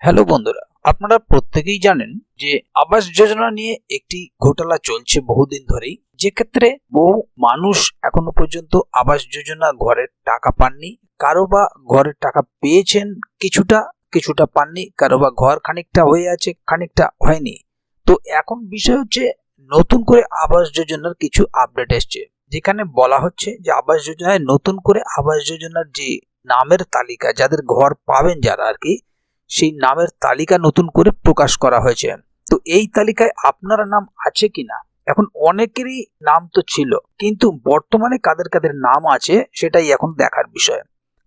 Hello বন্ধুরা, আপনারা প্রত্যেকেই জানেন যে আবাস যোজনা নিয়ে একটি ঘোটালা চলছে বহুদিন ধরেই। যে ক্ষেত্রে বহু মানুষ এখনও পর্যন্ত আবাস যোজনা ঘরের টাকা পাননি। কারও বা ঘরের টাকা পেয়েছেন কিছুটা কিছুটা পাননি, কারও বা ঘর খানিকটা হয়ে আছে, খানিকটা হয়নি। তো এখন বিষয় হচ্ছে নতুন করে আবাস যোজনার কিছু আপডেট এসছে। যেখানে বলা হচ্ছে যে আবাস যোজনায় নতুন করে আবাস যোজনার যে নামের তালিকা, যাদের ঘর পাবেন যারা আর কি সেই নামের তালিকা নতুন করে প্রকাশ করা হয়েছে। তো এই তালিকায় আপনার নাম আছে কিনা? এখন অনেকেরই নাম তো ছিল, কিন্তু বর্তমানে কাদের কাদের নাম আছে সেটাই এখন দেখার বিষয়।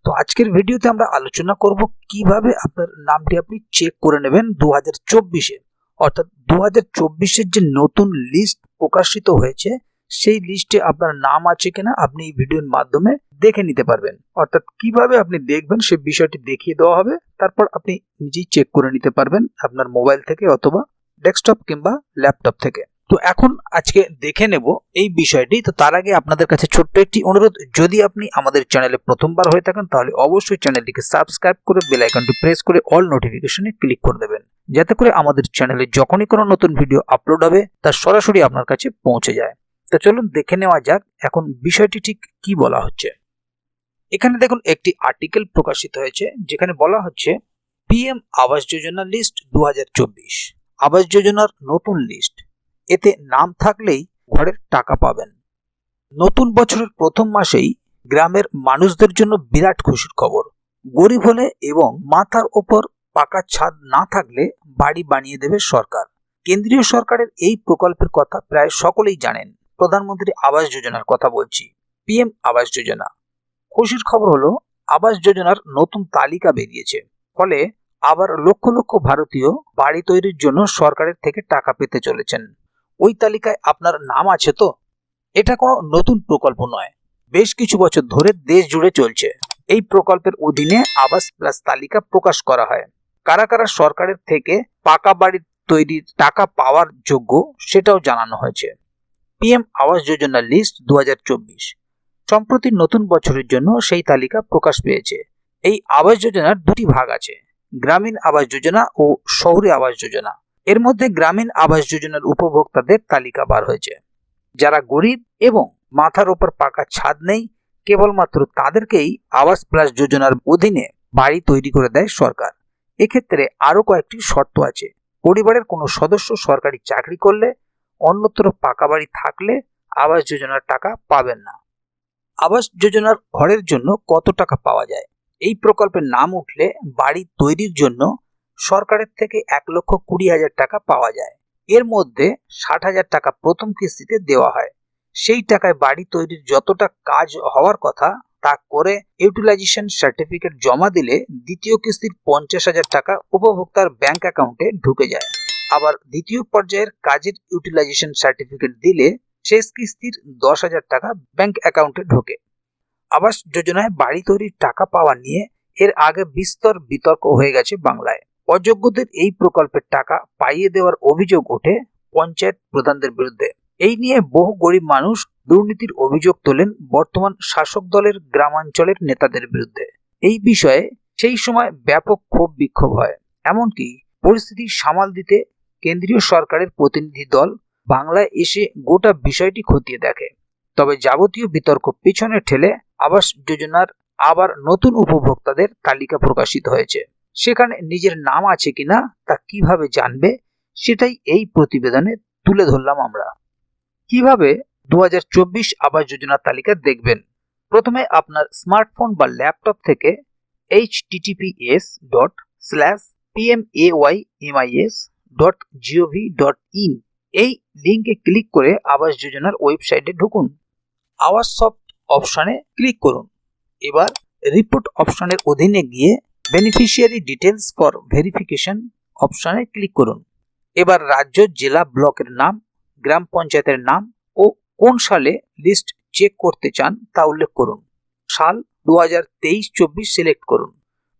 তো আজকের ভিডিওতে আমরা আলোচনা করব কীভাবে আপনার নামটি আপনি চেক করে নেবেন দু হাজার চব্বিশে। অর্থাৎ দু হাজার চব্বিশের যে নতুন লিস্ট প্রকাশিত হয়েছে সেই লিস্টে আপনার নাম আছে কিনা আপনি এই ভিডিওর মাধ্যমে দেখে নিতে পারবেন। অর্থাৎ কীভাবে আপনি দেখবেন সে বিষয়টি দেখিয়ে দেওয়া হবে, তারপর আপনি নিজেই চেক করে নিতে পারবেন আপনার মোবাইল থেকে অথবা ডেস্কটপ কিংবা ল্যাপটপ থেকে। তো এখন আজকে দেখে নেব এই বিষয়টি। তো তার আগে আপনাদের কাছে ছোট্ট একটি অনুরোধ, যদি আপনি আমাদের চ্যানেলে প্রথমবার হয়ে থাকেন, তাহলে অবশ্যই চ্যানেলটিকে সাবস্ক্রাইব করে বেল আইকনটি প্রেস করে অল নোটিফিকেশনে ক্লিক করে দেবেন। যাতে করে আমাদের চ্যানেলে যখনই কোনো নতুন ভিডিও আপলোড হবে, তা সরাসরি আপনার কাছে পৌঁছে যায়। তো চলুন দেখে নেওয়া যাক এখন বিষয়টি ঠিক কি বলা হচ্ছে। এখানে দেখুন একটি আর্টিকেল প্রকাশিত হয়েছে, যেখানে বলা হচ্ছে পিএম আবাস যোজনা লিস্ট দু হাজার চব্বিশ। আবাস যোজনার নতুন লিস্ট এতে নাম থাকলেই ঘরের টাকা পাবেন। নতুন বছরের প্রথম মাসেই গ্রামের মানুষদের জন্য বিরাট খুশির খবর। গরিব হলে এবং মাথার ওপর পাকা ছাদ না থাকলে বাড়ি বানিয়ে দেবে সরকার। কেন্দ্রীয় সরকারের এই প্রকল্পের কথা প্রায় সকলেই জানেন। প্রধানমন্ত্রী আবাস যোজনার কথা বলছি, পিএম আবাস যোজনা। খুশির খবর হলো, আবাস যোজনার নতুন তালিকা বেরিয়েছে। ফলে আবার লক্ষ লক্ষ ভারতীয় বাড়ি তৈরির জন্য সরকারের থেকে টাকা পেতে চলেছেন। ওই তালিকায় আপনার নাম আছে তো? এটা কোনো নতুন প্রকল্প নয়। বেশ কিছু বছর ধরে দেশ জুড়ে চলছে। এই প্রকল্পের অধীনে আবাস প্লাস তালিকা প্রকাশ করা হয়। কারা কারা সরকারের থেকে পাকা বাড়ি তৈরির টাকা পাওয়ার যোগ্য সেটাও জানানো হয়েছে। পিএম আবাস যোজনা লিস্ট দু সম্প্রতি নতুন বছরের জন্য সেই তালিকা প্রকাশ পেয়েছে। এই আবাস যোজনার দুটি ভাগ আছে, গ্রামীণ আবাস যোজনা ও শহুরে আবাস যোজনা। এর মধ্যে গ্রামীণ আবাস যোজনার উপভোক্তাদের তালিকা বার হয়েছে। যারা গরিব এবং মাথার ওপর পাকা ছাদ নেই, কেবলমাত্র তাদেরকেই আবাস প্লাস যোজনার অধীনে বাড়ি তৈরি করে দেয় সরকার। এক্ষেত্রে আরও কয়েকটি শর্ত আছে। পরিবারের কোনো সদস্য সরকারি চাকরি করলে অন্যত্র পাকা বাড়ি থাকলে আবাস যোজনার টাকা পাবেন না। আবাস যোজনার ঘরের জন্য কত টাকা পাওয়া যায়? এই প্রকল্পের নাম উঠলে বাড়ি তৈরির জন্য সরকারের থেকে এক লক্ষ কুড়ি হাজার টাকা পাওয়া যায়। এর মধ্যে ষাট হাজার টাকা প্রথম কিস্তিতে দেওয়া হয়। সেই টাকায় বাড়ি তৈরির যতটা কাজ হওয়ার কথা তা করে ইউটিলাইজেশন সার্টিফিকেট জমা দিলে দ্বিতীয় কিস্তির পঞ্চাশ হাজার টাকা উপভোক্তার ব্যাংক অ্যাকাউন্টে ঢুকে যায়। আবার দ্বিতীয় পর্যায়ের কাজের ইউটিলাইজেশন সার্টিফিকেট দিলে শেষ কিস্তির দশ হাজার টাকা ব্যাংক অ্যাকাউন্টে ঢোকে। আবাস যোজনায় বাড়ি তৈরির টাকা পাওয়া নিয়ে এর আগে বিস্তর বিতর্ক হয়ে গেছে বাংলায়। অযোগ্যদের এই প্রকল্পের টাকা পাইয়ে দেওয়ার অভিযোগ ওঠে পঞ্চায়েত প্রধানদের বিরুদ্ধে। এই নিয়ে বহু গরিব মানুষ দুর্নীতির অভিযোগ তোলেন বর্তমান শাসক দলের গ্রামাঞ্চলের নেতাদের বিরুদ্ধে। এই বিষয়ে সেই সময় ব্যাপক ক্ষোভ বিক্ষোভ হয়। এমনকি পরিস্থিতি সামাল দিতে কেন্দ্রীয় সরকারের প্রতিনিধি দল বাংলায় এসে গোটা বিষয়টি খতিয়ে দেখে। তবে যাবতীয় বিতর্ক পিছনে ঠেলে আবাস যোজনার আবার নতুন উপভোক্তাদের তালিকা প্রকাশিত হয়েছে। সেখানে নিজের নাম আছে কিনা তা কীভাবে জানবে সেটাই এই প্রতিবেদনে তুলে ধরলাম আমরা। কীভাবে দু হাজার চব্বিশ আবাস যোজনার তালিকা দেখবেন? প্রথমে আপনার স্মার্টফোন বা ল্যাপটপ থেকে HTTPS dot slash PMAY MIS dot gov dot in এই লিঙ্কে ক্লিক করে আবাস যোজনার ওয়েবসাইটে ঢুকুন। আওয়াজ সফট অপশানে ক্লিক করুন। এবার রিপোর্ট অপশনের অধীনে গিয়ে বেনিফিশিয়ারি ডিটেলস ফর ভেরিফিকেশন অপশানে ক্লিক করুন। এবার রাজ্য, জেলা ব্লকের নাম, গ্রাম পঞ্চায়েতের নাম ও কোন সালে লিস্ট চেক করতে চান তা উল্লেখ করুন। সাল দু হাজার তেইশ চব্বিশ সিলেক্ট করুন।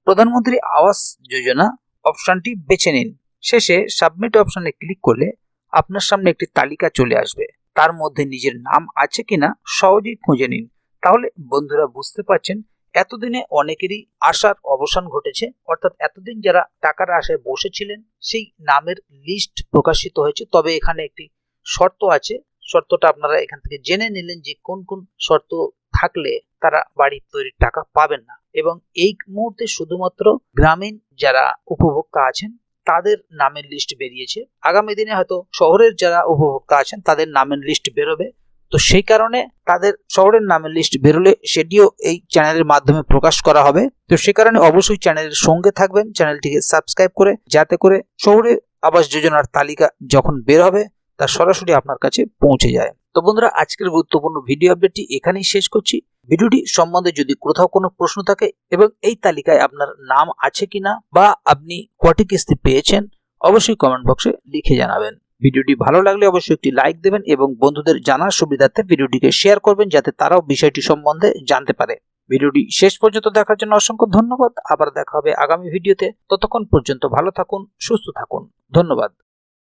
প্রধানমন্ত্রী আবাস যোজনা অপশানটি বেছে নিন। শেষে সাবমিট অপশানে ক্লিক করলে আপনার সামনে একটি তালিকা চলে আসবে। তার মধ্যে নিজের নাম আছে কিনা সহজেই খুঁজে নিন। তাহলে বন্ধুরা বুঝতে পারছেন, এতদিনে অনেকেরই আশার অবসান ঘটেছে, অর্থাৎ এতদিন যারা টাকার আশায় বসেছিলেন, সেই নামের লিস্ট প্রকাশিত হয়েছে। তবে এখানে একটি শর্ত আছে। শর্তটা আপনারা এখান থেকে জেনে নিলেন যে কোন কোন শর্ত থাকলে তারা বাড়ি তৈরির টাকা পাবেন না। এবং এই মুহূর্তে শুধুমাত্র গ্রামীণ যারা উপভোক্তা আছেন তাদের নামের লিস্ট বেরিয়েছে। আগামী দিনে হয়তো শহরের যারা উপভোক্তা আছেন, তাদের নামের লিস্ট বেরোবে। তো সেই কারণে তাদের শহরের নামের লিস্ট বেরোলে সেটিও এই চ্যানেলের মাধ্যমে প্রকাশ করা হবে। তো সে কারণে অবশ্যই চ্যানেলের সঙ্গে থাকবেন চ্যানেলটিকে সাবস্ক্রাইব করে, যাতে করে শহরে আবাস যোজনার তালিকা যখন বের হবে, তা সরাসরি আপনার কাছে পৌঁছে যায়। তো বন্ধুরা, আজকের গুরুত্বপূর্ণ ভিডিও আপডেটটি এখানেই শেষ করছি। ভিডিওটি সম্বন্ধে যদি কোথাও কোনো প্রশ্ন থাকে এবং এই তালিকায় আপনার নাম আছে কিনা বা আপনি কটি কিস্তি পেয়েছেন, অবশ্যই কমেন্ট বক্সে লিখে জানাবেন। ভিডিওটি ভালো লাগলে অবশ্যই একটি লাইক দেবেন এবং বন্ধুদের জানার সুবিধার্থে ভিডিওটিকে শেয়ার করবেন যাতে তারাও বিষয়টি সম্বন্ধে জানতে পারে। ভিডিওটি শেষ পর্যন্ত দেখার জন্য অসংখ্য ধন্যবাদ। আবার দেখা হবে আগামী ভিডিওতে। ততক্ষণ পর্যন্ত ভালো থাকুন, সুস্থ থাকুন। ধন্যবাদ।